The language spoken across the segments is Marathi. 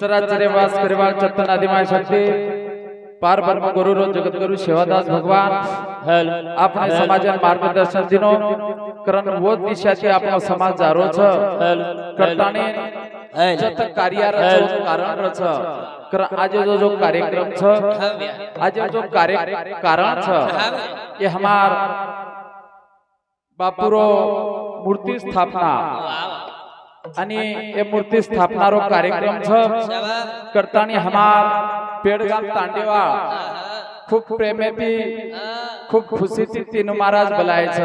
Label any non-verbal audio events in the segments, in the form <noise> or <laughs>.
चराचरे वास करिवाळ चत्तन आदिमाय शक्ती पार ब्रह्म गुरु जगद्गुरु सेवादास भगवान આપણે સમાજને માર્ગદર્શન દીનો કરન વો દિશાથી આપણો સમાજ જારો છે કરતાને જત કાર્ય રચો કારણ રચ કર આજે જો જો કાર્યક્રમ છે આજે જો કાર્ય કારણ છે એ હમાર બાપુરો મૂર્તિ સ્થાપના અને એ મૂર્તિ સ્થાપનારો કાર્યક્રમ છે કરતાની હમાર પેડગામ તાંડેવા ખૂબ પ્રેમેથી ખૂબ ખુશીથી તીનો મહારાજ બોલાય છે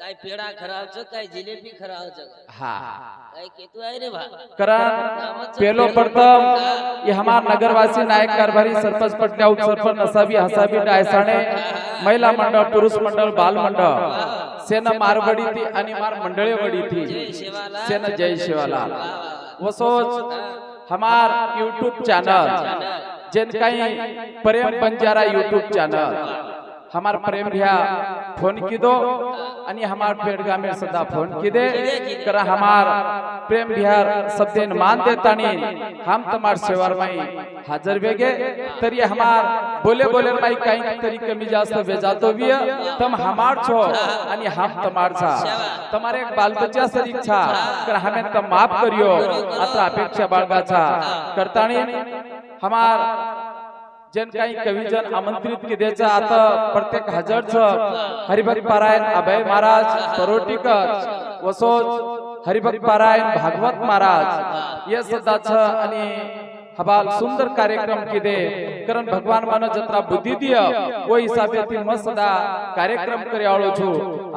કાઈ પેડા ખરાબ છે કાઈ જલેબી ખરાબ છે હા કાઈ કેતું આય રે ભા કરણ પેલો પ્રથમ એ હમાર નગરવાસી નાયક કારભારી સરપંચ પટલા ઉપસરપંચ નસાબી હસાબી ડાયસાણે મહિલા મંડળ પુરુષ મંડળ બાલ મંડળ सेना मारवडी ती आणि मार मंडळे वडी थी. सेना जय शिवालाल वसोच हमार यूट्यूब चॅनल जेन काही प्रेम बंजारा यूट्यूब चॅनल हमार प्रेम भैया फोन की दो अनि हमार पेड़गा में सदा फोन की दे करा हमार प्रेम बिहार सब दिन मान देतानी हम तुम्हार सेवार माई हाजर बेगे तरी हमार बोले बोले माई कहीं तरी कमी जास्त भेजा तो भी तम हमार छो अनि हम तुम्हार छा। तुम्हारे एक बाल बच्चा से इच्छा कर हमें तुम माफ करियो। अतः अपेक्षा बाल बच्चा। करतानी। हमार जन काही कविजन आमंत्रित केदेचा आता प्रत्येक हजर छ हरिभक्त पारायण अभय महाराज परोटीकर वसोज हरिभक्त पारायण भागवत महाराज ये सदा छ आणि हबाल सुंदर कार्यक्रम किदे कारण भगवान मन जत्रा बुद्धी दिय. वो हिसाबे ती मस्त सदा कार्यक्रम करे आवळो छु.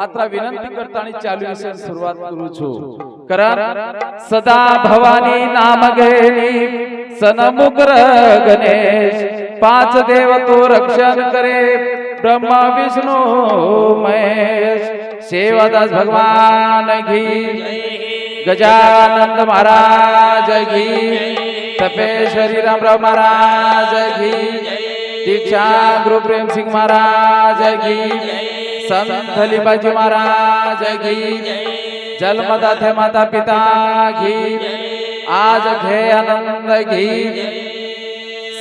आत्रा विनंती करतानी चालू विषय सुरुवात करू छु. कारण सदा भवानी नाम घेणी. सनमुग्र गणेश पाच देव तो रक्षण करे. ब्रह्मा विष्णू महेश सेवादास भगवान घी गजानंद महाराज घी तपेश्वरी रामराव महाराज घी दीक्षा गुरु प्रेम सिंग महाराज घी संत लिंबाजी महाराज घी जन्मदाते माता पिता घी आज घे आनंद घी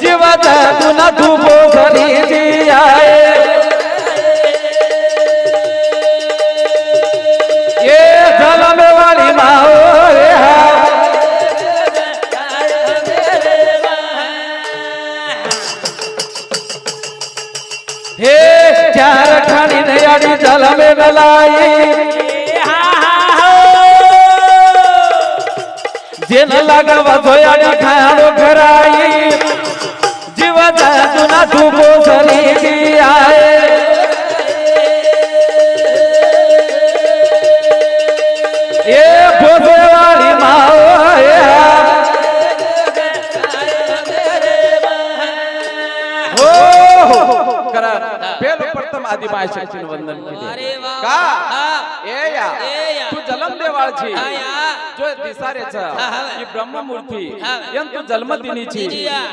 जीव न। तूं पोखी आए खानी नयाडी जलम मलाई जेन लागावा जोयाडी खाणो घराई. जीवाचा तुना तू बोसली दियाए करा पेलो प्रथम आदि शक्तीने वंदन केले का हा. या या. तू जलम देवाळची हा या. जो दिसारेच हा, हा. ही ब्रह्ममूर्ती हा. यन तू जन्मदिनीची.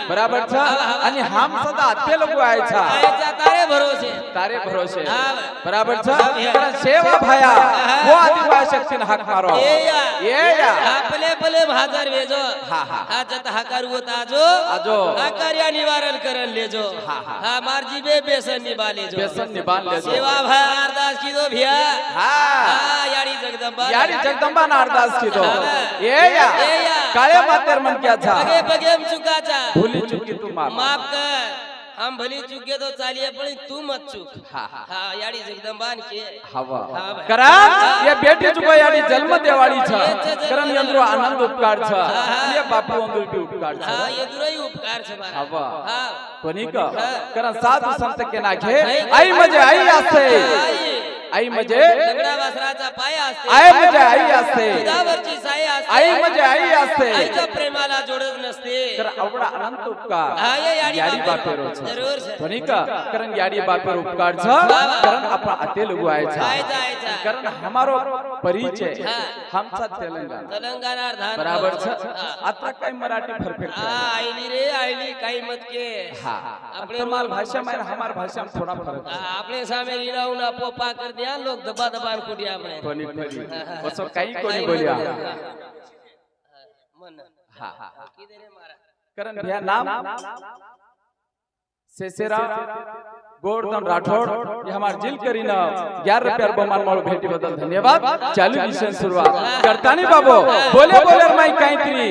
बराबर छ हा, हा. आणि हम सदा अत्ते लोक आयच्या तारे भरोसे तारे भरोसे हा. बराबर हा. सेवा भाया वो आदिवाय शक्तीने हाक मारो या. ये या आपले पले भाजार वेजो हा, हा. हा जत हाकार होत आजो आजो. हा कार्य निवारण करन लेजो ಯಾಡಿ ಜಗದಂಬ ಯಾಡಿ ಜಗದಂಬ ನಾರದಾಸ್ ಕಿದೋ ಏಯ काळे मातेर मन क्या था बगे बगे हम चुका था भूली चुकी तू माफ. माफ कर. हम भली चुके तो चालिए पण तू मत चुक. हां हां. याडी जगदंबान के. हवा. करम ये बेटी चुको याडी जन्म देवाड़ी छ करम यंद्रो आनंद उपकार छ ये बापू अंदर भी उपकार छ हां ये दुरई उपकार छ मारा हवा. हां. कोणी का? करम साधु संत के नाखे आई मजे आई आसे. आई म्हणजे दगडा वासराचा पाया आई म्हणजे आई असते. आई म्हणजे आई असते. प्रेमाला जोडत नसते. तर आवडा अनंत उपकार. याडी बापेर जरूर का कारण याडी बापेर उपकार कारण आपण आते लघु आयचा कारण हमारो परिचय. हमचा तेलंगाणा. तेलंगाणा बराबर आता काय मराठी परफेक्ट आईली रे आईली काही मत के. हां. अपने माल भाषा में हमार भाषा थोड़ा फर्क है अपने सामने लीलाऊ ना पोपा कर दिया लोग दबा दबा कुटिया में कोनी कोनी ओसो कई कोनी बोलिया। मन। हाँ किधर है। मारा? करण भैया नाम? सेसेरा गोरधन राठौड़ ये हमारे जिल करीना ग्यारह रुपया बहुमान मोड़ भेटी बदल। धन्यवाद। चालू मिशन शुरुआत। करता नहीं बाबू। बोले बोले माई काई करी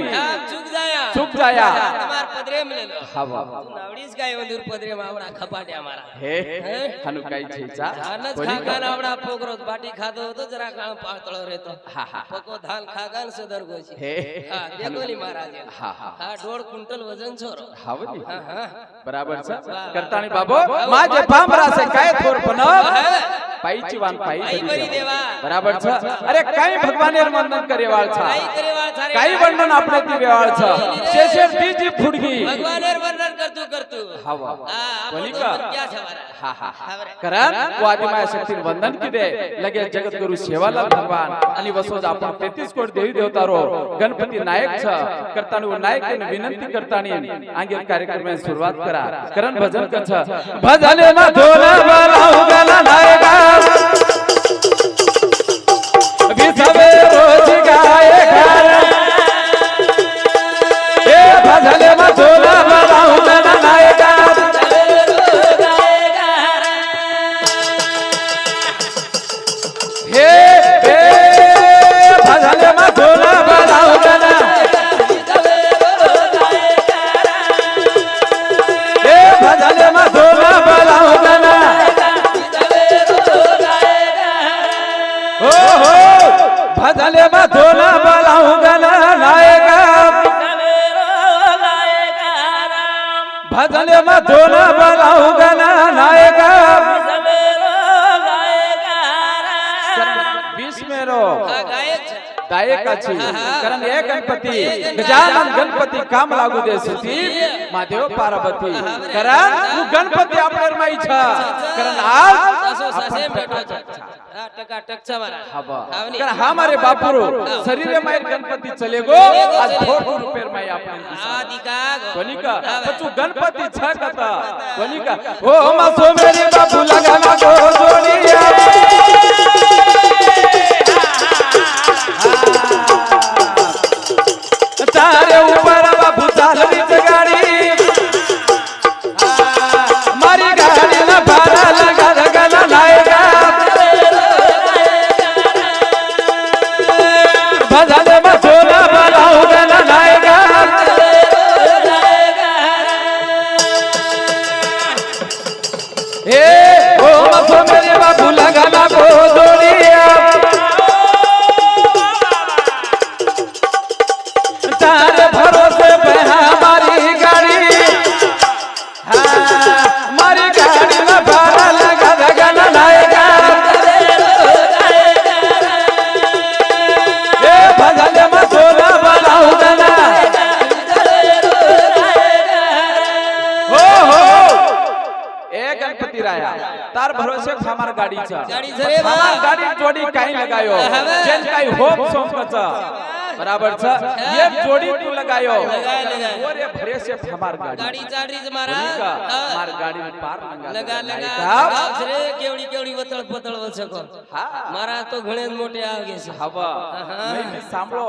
चुक जाया। ಪುಟ್ಟಯ್ಯ ಮಾರ್ ಪದ್ರೆ ಮನೆಲು ಹವಾ ನಾವಡಿಸ್ ಗಾಯ ಒಂದೂರು ಪದ್ರೆ ಮಾವಣ ಖಪಾಟೆ ಅಮಾರ ಹೇ ಹನು ಕೈ ಚೀಚಾ ಧಾನಸ್ ಖಾಗಾನ ಅವಡ ಪೋಗ್ರೋ ಬಾಟಿ ಖಾದೋ તો જરા કાણ પાતળો રહેતો પકો ધાલ ખાગાન સદર ગોશી હે હા દેગોલી મહારાજ હા હા હા દોઢ ક્વિન્ટલ વજન છોરો હાવજી હા હા બરાબર છે કરતાની બાબો માજે ભામરા સે કાય થોર પનો પાઈચી વાન પાઈ કરી દેવા બરાબર છે અરે કઈ ભગવાને વંદન કરેવાળ છે કઈ કરેવાળ છે કઈ વંદન આપણે થી વેવાળ છે असेल ती जी फुडगी भगवानेर वर्णन करतो करतो. हवा पलिका हा हा कारण वादिमाया शक्ती वंदन किदे? लगेच जगद्गुरु सेवाला भगवान आणि वसोज आपण तेहतीस कोट देवी देवतारो गणपति नायक छ करताना नायक विनंती करताना आगे कार्यक्रम सुरुवात करा. करण भजन कछ भजन मधुर नायका. ऐकायची कारण हे गणपती गजानन गणपती काम लागू दे सुती महादेव पार्वती. कारण तू गणपती आपल्याला माहीत कारण आज हा मारे. बापुरो. शरीर माय गणपती चले गो. आज थोड़ रुपये माय गणपती छ कथा कोनिका ओ हो, मासो मेरे बापू लगा लागो जोडिया भरोसे हमार गाड़ी छ गाडी छ रे बा. हमार गाड़ी जोड़ी बराबर छ। एक जोड़ी तू लगायो। लगाए लगाए और ये भरे से हमार गाड़ी। गाड़ी हमार गाड़ी में पार लगा लगा रे केवड़ी केवड़ी बतल बतल बच हो सको। हां। मारा तो घणे मोटे आ गए से। हवा। मैं भी सांभळो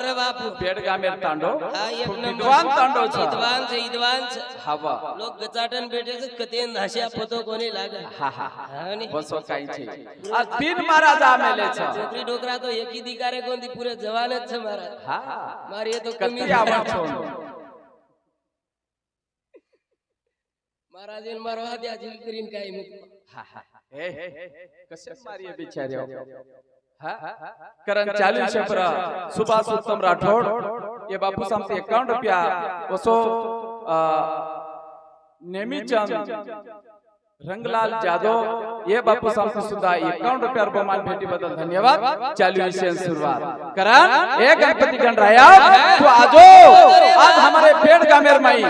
रे बापू। पेट गामेर तांडो। हां एक नंबर। विद्वान तांडो छ। विद्वान छ विद्वान छ हवा। लोक गचाटन बैठे से कतेन हासे पतो कोणी लागे। हां हां बसो काई छे। आ तीन महाराजा मेले छ। छोकरी डोकरा तो एक ही दिकारे कोण दी पूरे जवान છે મારા हा મારી એ તો કમી कत्ती आवड છો महाराज मारवा द्या झील करीन काय मी हे, हे, हे, कसे मारिये बिचारे हा करण चालीस शंभर सुभाष उत्तम राठोड ये बापू सांगते एकावन्न रुपया वसो नेमीचंद रंगलाल जाधव ये बापू सामने सुद्धा एकावन्न रुपया बहुमान भेटीबद्दल धन्यवाद। चालू विषय सुरुवात कारण हे गणपति गणराया तो आजो आज हमारे पेड़ गामेर माई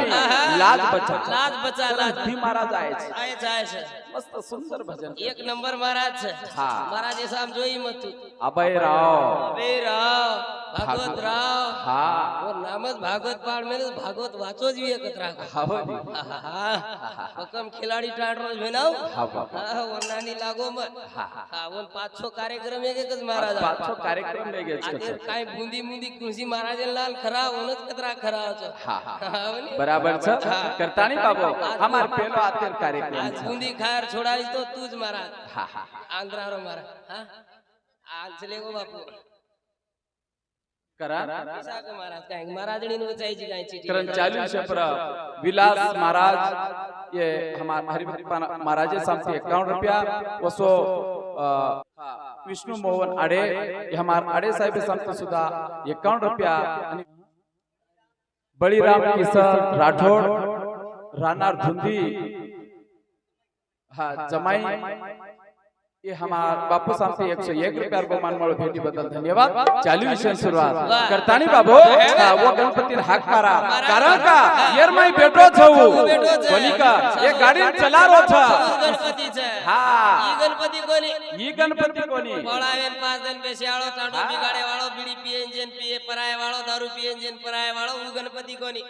लाज बचा। लाज बचा लाज भी महाराज आए छे आए जाए छे मस्त सुंदर भजन एक नंबर महाराज। छे हां। महाराज ऐसा हम जोई मत अभय राव। अभय राव भागवत राव। हां। वो नामच भागवत पाड़ में भागवत वाचो जी एकत्र हां हां हां खिलाड़ी टाड़ म्हणून हो? हा? बाबा. वर्णाने लागो मग. हा, हा. हा पाच सो कार्यक्रम एक एकच महाराज पाच सहा कार्यक्रम वेगळेच आते करतो. काय बुंदी बुंदी कुंसी महाराज लाल खरा होणच कतरा खरा बराबर छ करता नहीं बाबू? हमार पेलो आतेर कार्यक्रम. बुंदी खार छोडायच तो तूच महाराज. हा महाराज. हा? आजले गो हो बापू. महाराज विलास महाराज ये महाराज रुपया व विष्णू मोहन आडे हमारे आडे साहेब सामसे सुद्धा एकावन्न रुपया आणि बळीराम किसन राठोड राहणार धुंदी हा जमाई ये हमारा बापू साहब से 101 रुपया बहुमान मळ भेटी बद्दल धन्यवाद चालू विषय सुरुवात करतानी बाबू वो गणपती हाक मारा कारण का येर माई बेटो छऊ कोणी का ये गाडी चला रो छ गणपती छ हां गणपती कोणी ई गणपती कोणी बोळावेन पाच जण बेसे आळो टाडो बिगाडे वाळो बिडी पिएन जेन पिए पराय वाळो दारू पिएन जेन पराय वाळो ऊ गणपती कोणी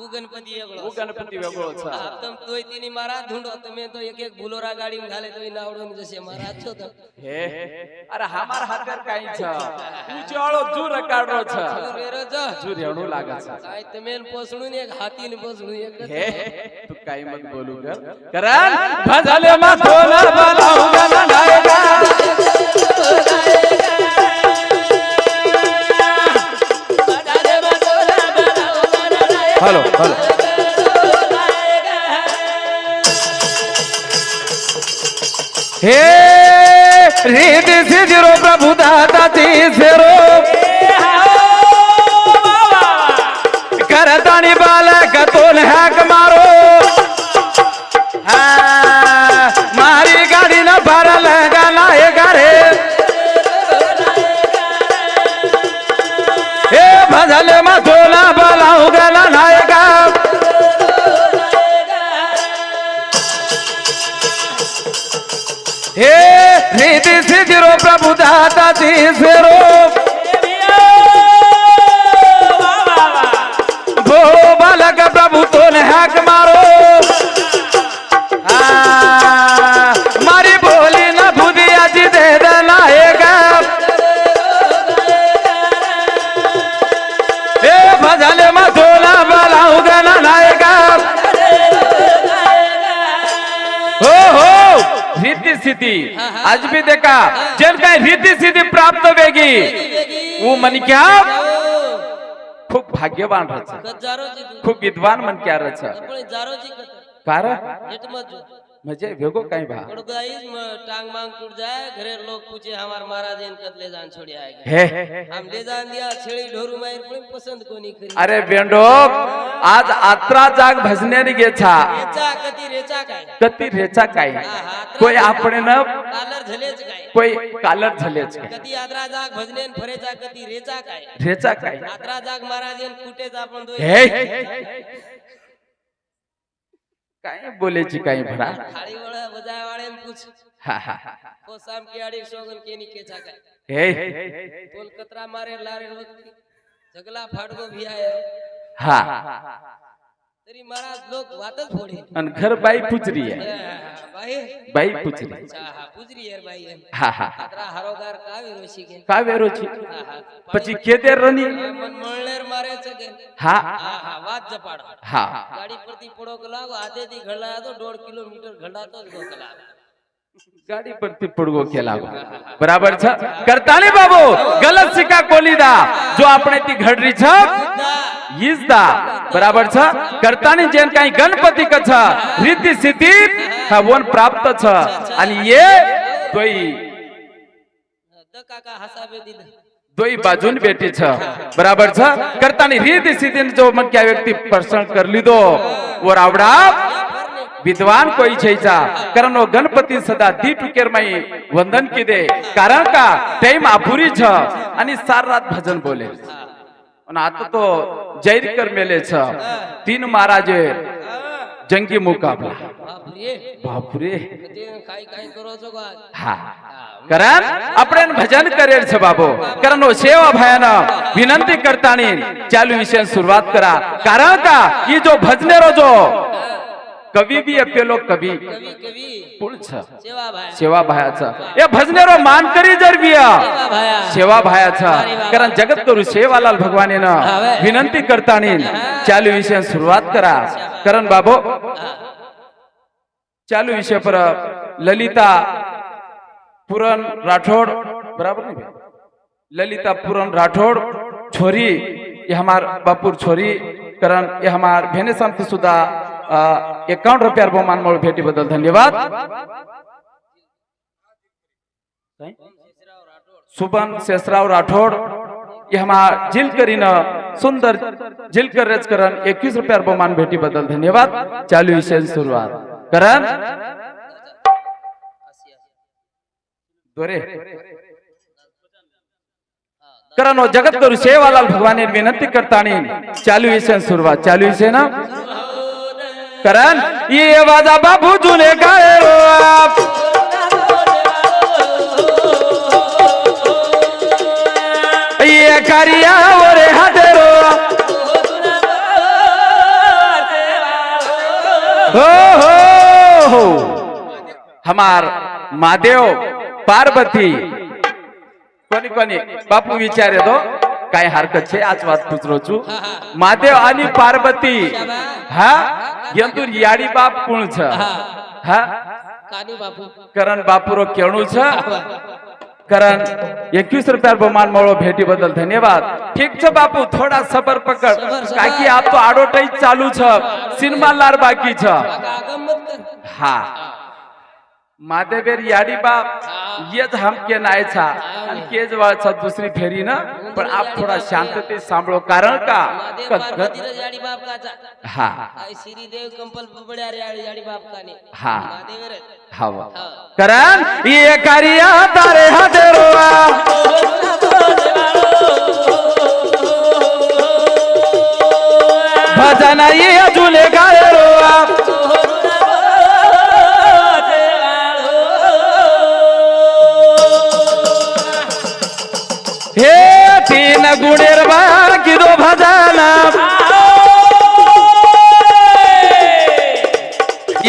ऊ गणपती वेगळो गणपती वेगळो छ तम मारा धुंडो तमे तो एक एक बुलोरा गाडी घाले तोय नावडून जसे છે મારા છો તો હે અરે હામાર હાથેર કાઈ છે ઉજાળો જુ રકાડો છે મેરો જો જુ રેણું લાગે છે કાઈ તમે ને પોસણું ને એક હાથી ને પોસણું એક હે તું કાઈ મત બોલું કર કરણ ભજલે માં થોલા બનાવું ના નાયકા હલો હલો હે રીત સિજરો પ્રભુ દાદા તીસરો आज भी देखा ದೇಕ का ರೀತಿ ಸಿದ್ಧಿ प्राप्त ವೇಗಿ वो मन क्या खूब भाग्यवान रचा खूब विद्वान मन क्या रचा कारण मजे भेगो. काई बा टांग मांग टूट जाए घरे लोग पूछे हमार महाराज इन कतले जान छोड़ी आए हे. हम ले जान दिया छेड़ी ढोरू मायर पण पसंद कोणी करी? अरे बेंडो आज आत्रा जाग भजने ने गेछा रेचा कती रेचा काय? कती रेचा काय? कोई आपण न कालर झलेच काय? कोई कालर झलेच काय? कती आत्रा जाग भजने ने फरेचा कती रेचा काय? रेचा काय? आत्रा जाग महाराज इन कुटेच आपण हे. काय बोलेची काही भरा थाळी वळ बजाय वाळे पूछ हा हा हा. को साम की आडी सोगन केनी केचा काय हे तोल कतरा मारे लारे वक्ती जगला फाडगो भी आया हा तरी महाराज लोक वातच फोडे आणि घर बाई पुचरी आहे बाई बाई पुचरी अच्छा हा पुजरी यार बाई એમ. हा हा આતરા હારોગાર કાવી રોશી કે का वेरोची હા હા પછી કેતે રની મન મળનેર મારે છે કે हा હા હા વાત જપાડો हा ગાડી પરથી પડો કલાક આધેથી ઘડા તો દોઢ કિલોમીટર ઘડાતો જ ગો કલાક गाडी परती पडगो केला बराबर छ करताली बाबू गलत सिका कोलीदा जो આપણે ती घडरी छ ના ઈજદા બરાબર છે કરતાની જેન કાંઈ ગણપતિ ક છે રીતિ સિદ્ધિ હવન પ્રાપ્ત છે અને એ તોય દ કાકા હસાબે દીધા દોઈ બાજુની બેટી છે બરાબર છે કરતાની રીતિ સિદ્ધિ જો મન કે આ વ્યક્તિ પસંદ કરી લીધો ઓર આવડા વિદ્વાન કોઈ છે જા કરનો ગણપતિ સદા દી ટુકેરમાં વંદન કીધે કારણ કા ટાઈમ આભુરી છે અને સાર રાત ભજન બોલે અને આ તો તો જૈર કર મેલે છે. તીન મહારાજે જંગી મુકાબલા. બાપરે. હા. કરણ આપણે ભજન કરે છે બાબો કરણનો સેવા ભયાના વિનંતી કરતાની ચાલુ વિશે શરૂઆત કરા. કારણ કા ઈ જો ભજનેરો જો કવિ બી એ પેલો કવિ કવિ કવિ કુળ છે સેવા ભાઈ સેવા ભાયા છે એ ભજનેરો માન કરી જરબિયા સેવા ભાયા સેવા ભાયા છે કારણ જગત કરું સેવાલાલ ભગવાને વિનંતી કરતાની ચાલુ વિશે શરૂઆત કરા કરણ બાબો ચાલુ વિષય પર લલિતા પુરન રાઠોડ બરાબર ને ललिता पूरन राठौड़ छोरी ये हमार बापुर छोरी करण ये हमार भेने शांति सुधा एकावन्न रुपया बहुमान मोड़ भेटी बदल धन्यवाद सुबन शेषराव राठौड़ ये हमार सुंदर जिल कर एकवीस करण इक्कीस रुपया बहुमान भेटी बदल धन्यवाद चालू विषय सुरुवात करण दोरे कारण जगत करू सेवालाल भगवान विनंती करतानी चालू विषय सुरुवात चालू विषय ना कारण ये वाजा बाबू जुने काळे हो हो रो ये हाते रो हो हो हो। हमार महादेव पार्वती। कोणी कोणी? बापू विचारे तो કઈ હરકત છે? આજ વાત પૂછરો છું. માધેવ આની પાર્વતી. હા? યંતુ યાડી બાપ કોણ છે? હા. કાની બાપુ. કરણ બાપુ રો કેણું છે કરણ એકવીસ રૂપિયા બહુમાન મળો ભેટી બદલ. ધન્યવાદ. ઠીક છે બાપુ થોડા સબર પકડ. કાકી આ તો આડોટાઈ ચાલુ છે. સિનેમા લાર બાકી છે. હા. माधवेर याडी बाप येच हमके नायचा आणि केज वाळचा दुसरी फेरी ना? पण आप थोडा शांतते सांभळो. कारण का? हा. श्रीदेव हा. कारण ये तारे हजरवा. <laughs> भजन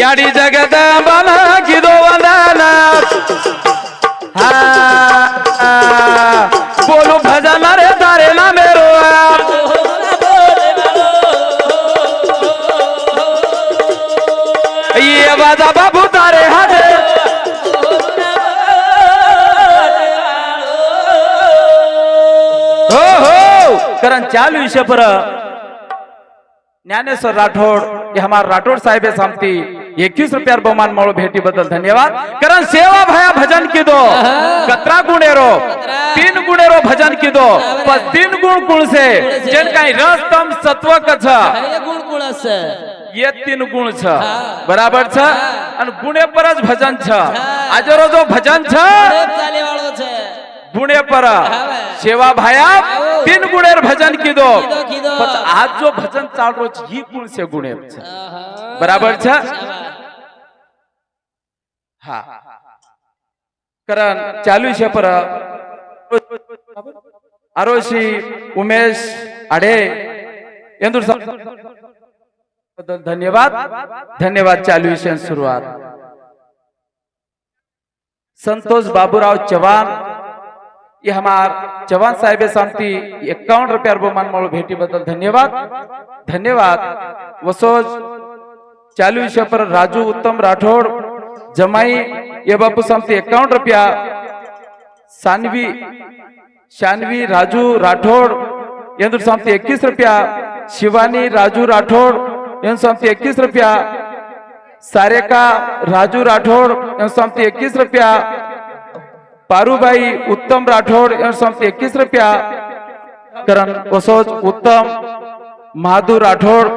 याडी जगत बाला किदो वंदन हा बोलू भजन रे तारे ना मेरो ये बाजा बाबू तारे हाथे हो हो कारण चालू विषय पर ज्ञानेश्वर राठौड हे हमार राठोड साहेब है सामती एकवीस रुपया बहुमान भेटी बदल धन्यवाद. कारण सेवा भया भजन किदो. <laughs> कतरा गुणेरो. तीन गुणेरो भजन की दो पर तीन गुण कुण से जन का रस तम सत्व कछ. गुण से ये तीन गुण छ. बराबर छ? अन गुणे परस भजन छ. आजरो जो भजन छ? गुणे पर. सेवा भाया. तीन गुणेर भजन किदो. आज जो भजन चालू ही गुण से गुणे बराबर छ? हा. कारण चालू छे पर आरोशी उमेश आडे यांदूर धन्यवाद. धन्यवाद चालू विषय सुरुवात. संतोष बाबूराव चव्हाण. ये हमार चव्हाण साहेब शांति इक्यावन रुपया बहुमान मोड़ भेटी धन्यवाद. धन्यवाद. वसोज चालू विषय पर राजू उत्तम राठोड. जमाई ये बापू शांति एकावन्न रुपया सानवी शानवी राजू राठौड़ यंदूर शांति इक्कीस रुपया शिवानी राजू राठोड यांची संमती एकवीस रुपया सारेका राजू राठोड यांची संमती एकवीस रुपया पारुबाई उत्तम राठोड यांची संमती एकवीस रुपया करण वसोज उत्तम महादू राठोड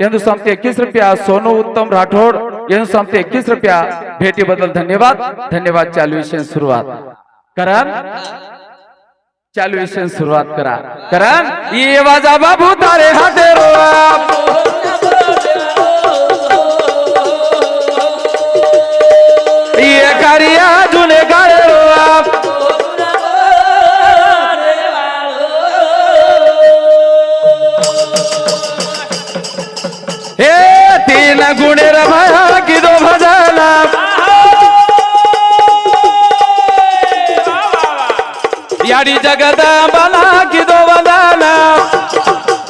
यांची संमती एकवीस रुपया सोनू उत्तम राठोड यांची संमती एकवीस रुपया भेटीबद्दल धन्यवाद। धन्यवाद। चालू विषय सुरुवात करण? चालू विषय सुरुवात करा। करण? ये वाजा बाबू तारे हाते रोआ ये कारिया जुने गाळे रोआ हे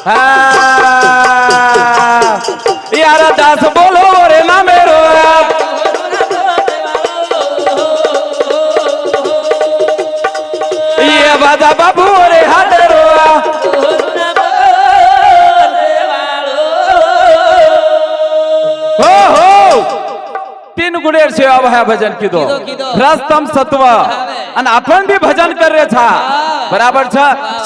हा यार दास बोलो रे ना मेरो ये बाजा बाबू रे हाथ रोआ हो हो तीन गुणेर सेवा भया भजन किदो. रस्तम सत्व आणि आपण भी भजन करे छा बराबर छ?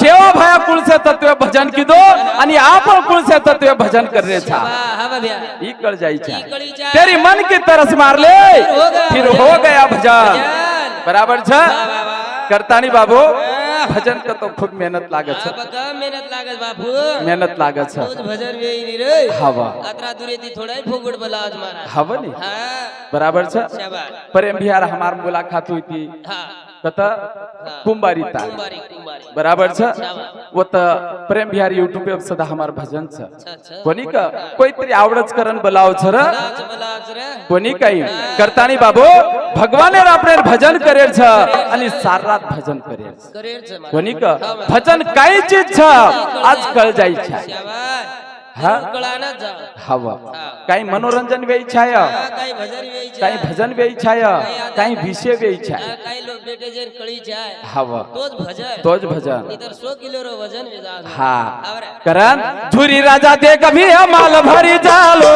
सेवा भया कुल से तत्व भजन किदो आणि आपण कुल से तत्व भजन कर रे छा वाह वाह भैया ही कळ जाई छा ही छा. तेरी मन की तरस मार ले हो फिर. हो गया भजन. भजन. बराबर छ? वाह, वाह. करतानी बाबू भजन का तो खूप मेहनत लागत हा, छ मेहनत लागत बापू मेहनत लागत छ. रोज भजन वेळी रे. हवा अतरा दुरे ती थोड़ा ही फुगड बोला तथा महाराज बराबर छ कुंभारी ताल। बराबर छ? वो त प्रेम बिहार यूट्यूब पे सदा हमार भजन छ। कोनी का? कोई तरी आवडच करण बोलाव छ र? कोनी बलाच काही? करतानी बाबू भगवाने आपले भजन करेल छ आणि सारात भजन करेल छ. करेर का? भजन काही चीज छ आज कळ जाई छ हा? कळानच जा. हवं. काही मनोरंजन वेई छाय काही भजन वेळी काही भजन छाय काही विषय वेई छाय काही लोक बेटे जे कळी जाय हवं. तोच भजन. तोच भजन. इतर सो किलो रो वजन वेजा हा. करण धुरी राजा दे कभी माल भरी चालो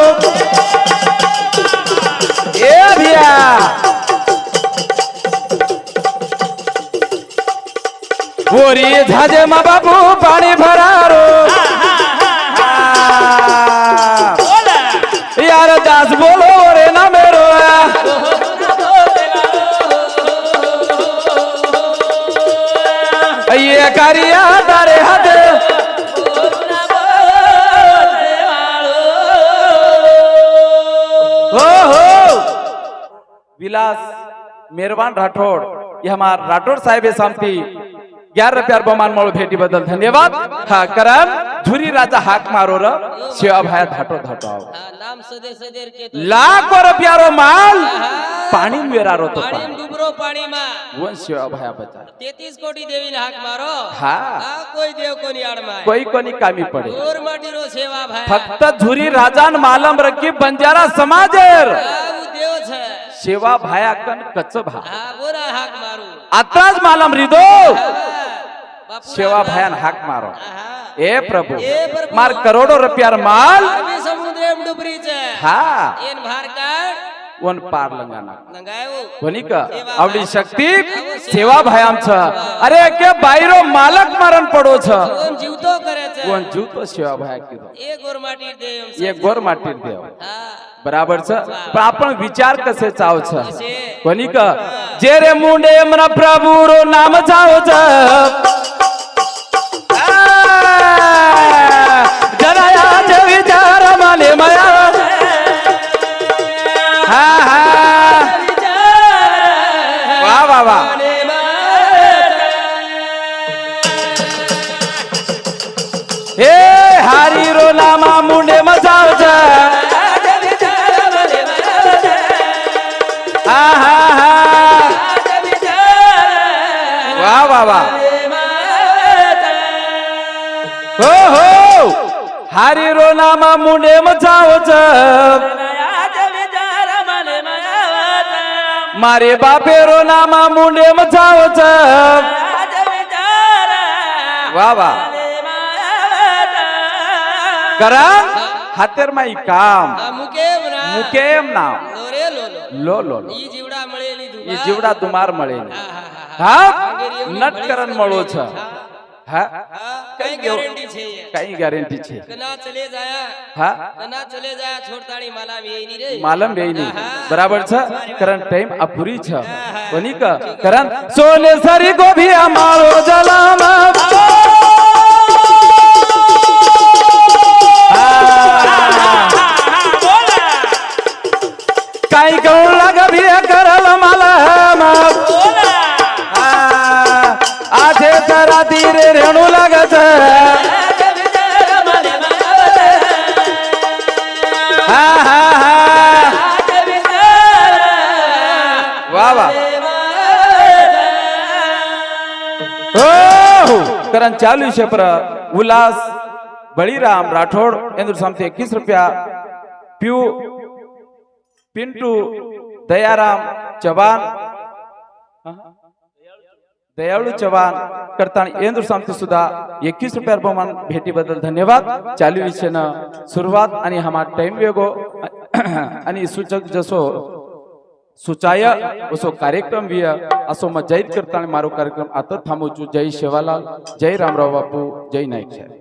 ए भैया. ओरी झाजे मा बाबू पाणी भरारो. ये कारिया तारे हो हो विलास मेहरबान राठोड ये हमार राठोड साहेब है ग्यारह प्यार बहुमान मोड़ भेटी बदल धन्यवाद। हा करम। झुरी राजा हाक मारो र शिवा भाया धाटो धाटो आओ। नाम सदे सदेर के तो लाखो रुपयारो माल पाणी वेरारो तो पाणी डुबरो पाणी मा। वन शिवा भाया बचा तेतीस कोटी देवी हाक मारो। हा। कोई देव कोणी आड कोई कोणी कामी पडे। माटीरो सेवा भाय। फक्त झुरी राजान मालम रकी बंजारा समाजेर। देव छ। शिवा भाया कन कच भा हा बोरा हाक मारू। आताच मालम रिदो। सेवा भयान. हाक मारो। हा. ए प्रभु ए प्रभु. मार करोडो रुपयार माल अरबी समुद्र एम डुबरी छ हा एन भार काढ वन पार लंगाना नंगायो कोणी का आवडी शक्ती सेवा भाय आमचं अरे के बायरो मालक मारण पडो छ कोण जीवतो करायचं वन जीव तो सेवा भाया किदो ए गोर माटी देव ये गोर माटीर देव हा बराबर छ पण आपण विचार कसे चाव छ असे कोणी का जे નામા મુને મચાવ છે મારે બાપેરો નામાં મુને મચાવ છે વાહ વાહ. કરા હાતેરમાં ઈ કામ. મુકે એમ ના. લો લો લો. ઈ જીવડા તુમાર મળેલી હા નટકરણ મળો છે. હા. કઈ ગેરંટી છે યાર? કઈ ગેરંટી છે કના ચલે જાયા હા કના ચલે જાયા છોડતાળી માલા વેઈની રે માલમ બેઈ નહીં હા. બરાબર છે કારણ ટાઈમ અપૂરી છે બની ક કારણ સોને સરી ગોભી અમારો જલામ કાઈ ગૌ લાગ ભી કરલ માલમ આજે તારા ધીરે રેણું લાગે કરણ ચાલુ છે પર ઉલ્લાસ બળીરામ રાઠોડ એનું સામથી એકવીસ રૂપિયા પ્યુ પિન્ટુ દયારામ ચવાન दयाळू चव्हाण करताना येंदूर सामती सुद्धा एकवीस रुपया प्रमाण भेटीबद्दल धन्यवाद चालू विषयनं सुरुवात आणि हमा टाइम वेगो आणि सूचक जसो सुचाय असो कार्यक्रम विय असो मग जैत करताना मारो कार्यक्रम आता थांबवचू जय शेवालाल जय रामराव बापू जय नाईक साहेब